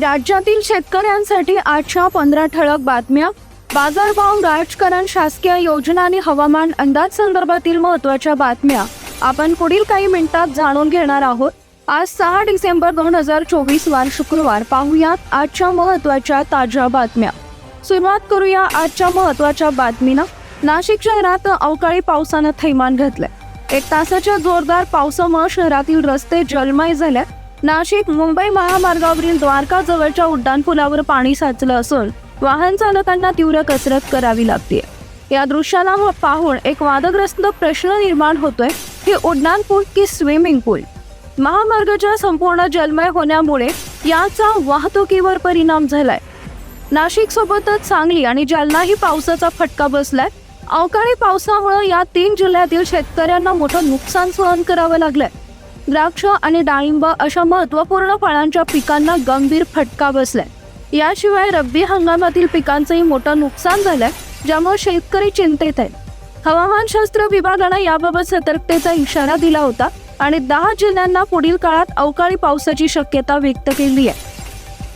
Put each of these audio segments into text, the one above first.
राज्यातील शेतकऱ्यांसाठी आजच्या पंधरा ठळक बातम्या. बाजारभाव राजकारण शासकीय योजना आणि हवामान अंदाज संदर्भातील महत्त्वाच्या बातम्या. आपण पुढील काही मिनिटात जाणून घेणार आहोत. आज सहा डिसेंबर दोन हजार चोवीस वार शुक्रवार पाहुयात आजच्या महत्त्वाच्या ताज्या बातम्या. सुरुवात करूया आजच्या महत्त्वाच्या बातमीनं. नाशिक शहरात अवकाळी पावसानं थैमान घातलंय. एक तासाच्या जोरदार पावसामुळे शहरातील रस्ते जलमय झाले नाशिक मुंबई महामार्गावरील द्वारका जवळच्या उड्डाणपुलावर पाणी साचलं असून वाहन चालकांना तीव्र कसरत करावी लागते. या दृश्याला हो- पाहून एक वादग्रस्त प्रश्न निर्माण होतोय. की उड्डाणपूल की स्विमिंग पूल? महामार्गाच्या संपूर्ण जलमय होण्यामुळे याचा वाहतुकीवर परिणाम झालाय. नाशिक सोबतच सांगली आणि जालनाही पावसाचा फटका बसलाय. अवकाळी पावसामुळे या तीन जिल्ह्यातील शेतकऱ्यांना मोठं नुकसान सहन करावं लागलंय. द्राक्ष आणि डाळिंब अशा महत्त्वपूर्ण फळांच्या पिकांना गंभीर फटका बसलाय. याशिवाय रब्बी हंगामातील पिकांचंही मोठं नुकसान झालंय ज्यामुळे शेतकरी चिंतेत आहेत. हवामानशास्त्र विभागानं याबाबत सतर्कतेचा इशारा दिला होता आणि दहा जिल्ह्यांना पुढील काळात अवकाळी पावसाची शक्यता व्यक्त केली आहे.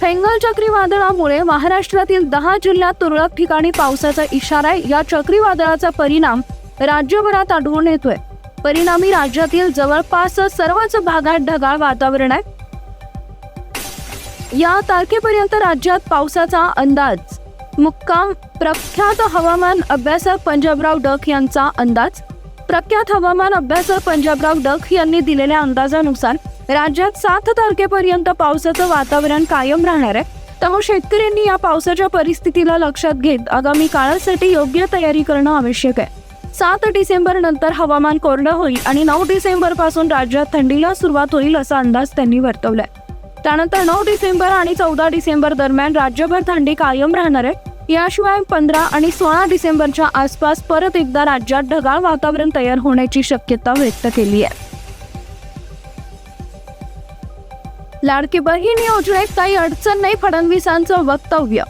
फेंगल चक्रीवादळामुळे महाराष्ट्रातील दहा जिल्ह्यात तुरळक ठिकाणी पावसाचा इशारा आहे. या चक्रीवादळाचा परिणाम राज्यभरात आढळून येतोय. परिणामी राज्यातील जवळपास सर्वच भागात ढगाळ वातावरण आहे. या तारखेपर्यंत राज्यात पावसाचा अंदाज. मुक्काम प्रख्यात हवामान अभ्यासक पंजाबराव डक यांचा अंदाज. प्रख्यात हवामान अभ्यासक पंजाबराव डक यांनी दिलेल्या अंदाजानुसार राज्यात सात तारखेपर्यंत पावसाचं वातावरण कायम राहणार आहे. त्यामुळे शेतकऱ्यांनी या पावसाच्या परिस्थितीला लक्षात घेत आगामी काळासाठी योग्य तयारी करणं आवश्यक आहे. सात डिसेंबर नंतर हवामान कोरडं होईल आणि नऊ डिसेंबरपासून राज्यात थंडीला सुरुवात होईल असा अंदाज त्यांनी वर्तवलाय. त्यानंतर नऊ डिसेंबर आणि चौदा डिसेंबर दरम्यान राज्यभर थंडी कायम राहणार आहे. याशिवाय पंधरा आणि सोळा डिसेंबरच्या आसपास परत एकदा राज्यात ढगाळ वातावरण तयार होण्याची शक्यता व्यक्त केली आहे. लाडकी बहीण योजनेत काही अडचण नाही फडणवीसांचं वक्तव्य.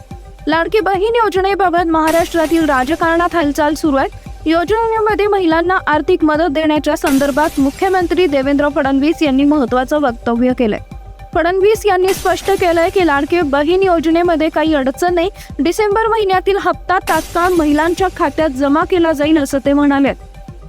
लाडकी बहीण योजनेबाबत महाराष्ट्रातील राजकारणात हालचाल सुरू आहे योजनेमध्ये महिलांना आर्थिक मदत देण्याच्या संदर्भात मुख्यमंत्री देवेंद्र फडणवीस यांनी महत्वाचं वक्तव्य केलंय. फडणवीस यांनी स्पष्ट केलंय की लाडके बहीण योजनेमध्ये काही अडचण नाही. डिसेंबर महिन्यातील हप्ता तात्काळ महिलांच्या खात्यात जमा केला जाईल असं ते म्हणाले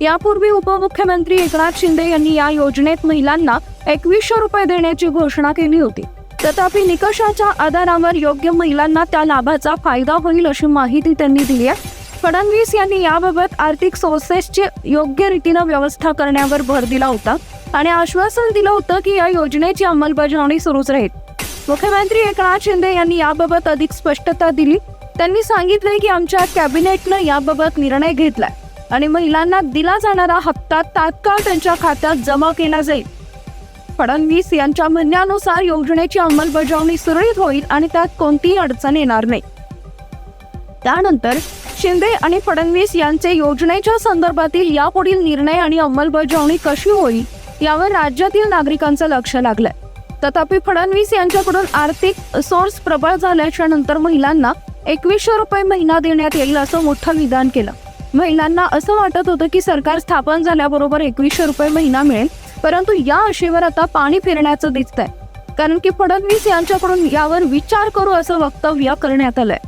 यापूर्वी उपमुख्यमंत्री एकनाथ शिंदे यांनी या योजनेत महिलांना एकवीसशे रुपये देण्याची घोषणा केली होती. तथापि निकषाच्या आधारावर योग्य महिलांना त्या लाभाचा फायदा होईल अशी माहिती त्यांनी दिली आहे. फडणवीस यांनी याबाबत आर्थिक सोर्सेसची योग्य रीतीनं व्यवस्था करण्यावर भर दिला होता आणि आश्वासन दिलं होतं की या योजनेची अंमलबजावणी सुरूच राहील. मुख्यमंत्री एकनाथ शिंदे यांनी याबाबत अधिक स्पष्टता दिली. त्यांनी सांगितले की आमच्या कॅबिनेटनं याबाबत निर्णय घेतलाय आणि महिलांना दिला जाणारा हप्ता तात्काळ त्यांच्या खात्यात जमा केला जाईल. फडणवीस यांच्या म्हणण्यानुसार योजनेची अंमलबजावणी सुरळीत होईल आणि त्यात कोणतीही अडचण येणार नाही. त्यानंतर शिंदे आणि फडणवीस यांचे योजनेच्या संदर्भातील यापुढील निर्णय आणि अंमलबजावणी कशी होईल यावर राज्यातील नागरिकांचं लक्ष लागलंय. तथापि फडणवीस यांच्याकडून आर्थिक सोर्स प्रबळ झाल्याच्यानंतर महिलांना एकवीसशे रुपये महिना देण्यात येईल असं मोठं विधान केलं. महिलांना असं वाटत होतं की सरकार स्थापन झाल्याबरोबर एकवीसशे रुपये महिना मिळेल परंतु या आशेवर आता पाणी फिरण्याचं दिसतंय. कारण की फडणवीस यांच्याकडून यावर विचार करू असं वक्तव्य करण्यात आलंय.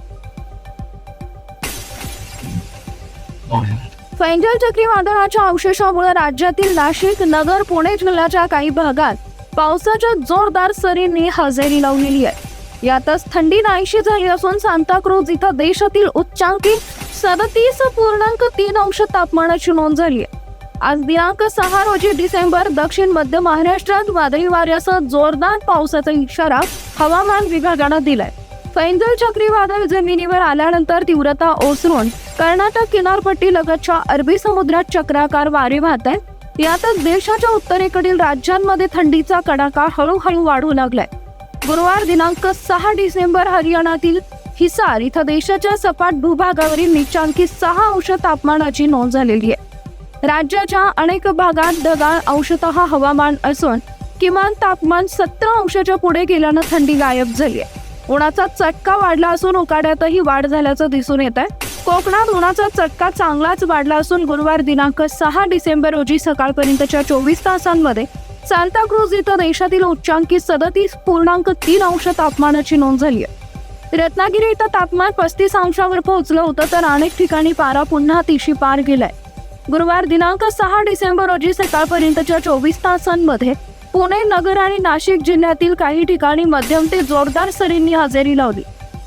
फैंजल चक्रीवादळाच्या अवशेषामुळे राज्यातील नाशिक नगर पुणे जिल्ह्याच्या काही भागात पावसाच्या जोरदार सरींनी हजेरी लावलेली आहे. यातच थंडी नाहीशी झाली असून सांताक्रूज इथं देशातील उच्चांकी सदतीस पूर्णांक तीन अंश तापमानाची नोंद झाली आहे. आज दिनांक सहा रोजी डिसेंबर दक्षिण मध्य महाराष्ट्रात वादळी वाऱ्यासह जोरदार पावसाचा इशारा हवामान विभागानं दिलाय. फैंजल चक्रीवादळ जमिनीवर आल्यानंतर तीव्रता ओसरून कर्नाटक किनारपट्टी लगतच्या अरबी समुद्रात चक्राकार वारे वाहत आहेत. यातच देशाच्या उत्तरेकडील राज्यांमध्ये थंडीचा कडाका हळूहळू वाढू लागलाय. गुरुवार दिनांक सहा डिसेंबर हरियाणातील हिसार इथं देशाच्या सपाट भूभागावरील निचांकी सहा अंश तापमानाची नोंद झालेली आहे. राज्याच्या अनेक भागात ढगाळ अंशतः हवामान असून किमान तापमान सतरा अंशाच्या पुढे गेल्यानं थंडी गायब झाली आहे. उन्हाचा चटका वाढला असून उकाड्यातही वाढ झाल्याचं दिसून येत आहे कोकणात उन्हाचा चटका चांगलाच वाढला असून गुरुवार दिनांक सहा डिसेंबर रोजी सकाळपर्यंतच्या चोवीस तासांमध्ये सांताक्रूज इथं देशातील उच्चांकी सदतीस पूर्णांक तीन अंश तापमानाची नोंद झाली आहे. रत्नागिरी इथं तापमान पस्तीस अंशावर पोहोचलं होतं तर अनेक ठिकाणी पारा पुन्हा तिशी पार गेलाय. गुरुवार दिनांक सहा डिसेंबर रोजी सकाळपर्यंतच्या चोवीस तासांमध्ये पुणे नगर आणि नाशिक जिल्ह्यातील काही ठिकाणी मध्यम ते जोरदार सरींनी हजेरी लावली.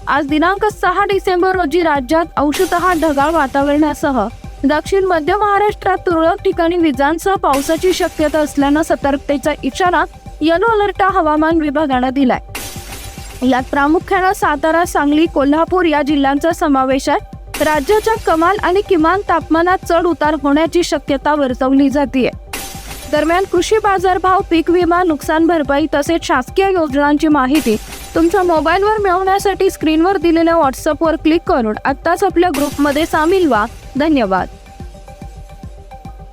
आज दिनांक सहा डिसेंबर रोजी राज्यात अंशतः ढगाळ वातावरणासह दक्षिण मध्य महाराष्ट्रात तुरळक ठिकाणी विजांसह पावसाची शक्यता असल्यानं सतर्कतेचा इशारा येलो अलर्ट हवामान विभागानं दिलाय. यात प्रामुख्यानं सातारा सांगली कोल्हापूर या जिल्ह्यांचा समावेश आहे. राज्याच्या कमाल आणि किमान तापमानात चढ उतार होण्याची शक्यता वर्तवली जाते दरम्यान कृषी बाजारभाव पीक विमा नुकसान भरपाई तसेच शासकीय योजनांची माहिती तुमच्या मोबाईलवर मिळवण्यासाठी स्क्रीनवर दिलेल्या व्हॉट्सअपवर क्लिक करून आत्ताच आपल्या ग्रुपमध्ये सामील व्हा. धन्यवाद.